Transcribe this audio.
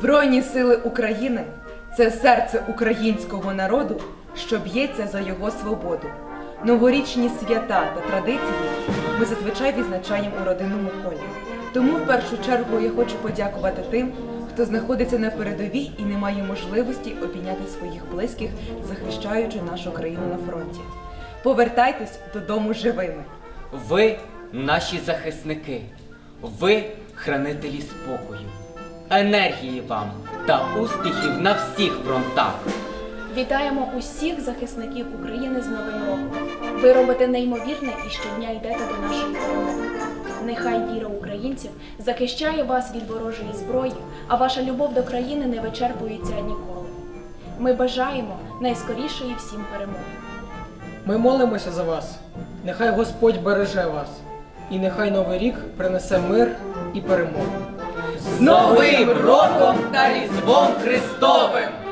Збройні сили України це серце українського народу, що б'ється за його свободу. Новорічні свята та традиції ми зазвичай відзначаємо у родинному колі. Тому в першу чергу я хочу подякувати тим, хто знаходиться на передовій і не має можливості обійняти своїх близьких, захищаючи нашу країну на фронті. Повертайтесь додому живими. Ви наші захисники, ви хранителі спокою, енергії вам та успіхів на всіх фронтах. Вітаємо усіх захисників України з Новим роком. Ви робите неймовірне і щодня йдете до нашої перемоги. Нехай віра українців захищає вас від ворожої зброї, а ваша любов до країни не вичерпується ніколи. Ми бажаємо найскорішої всім перемоги. Ми молимося за вас. Нехай Господь береже вас, і нехай Новий рік принесе мир і перемогу. З Новим роком та Різдвом Христовим!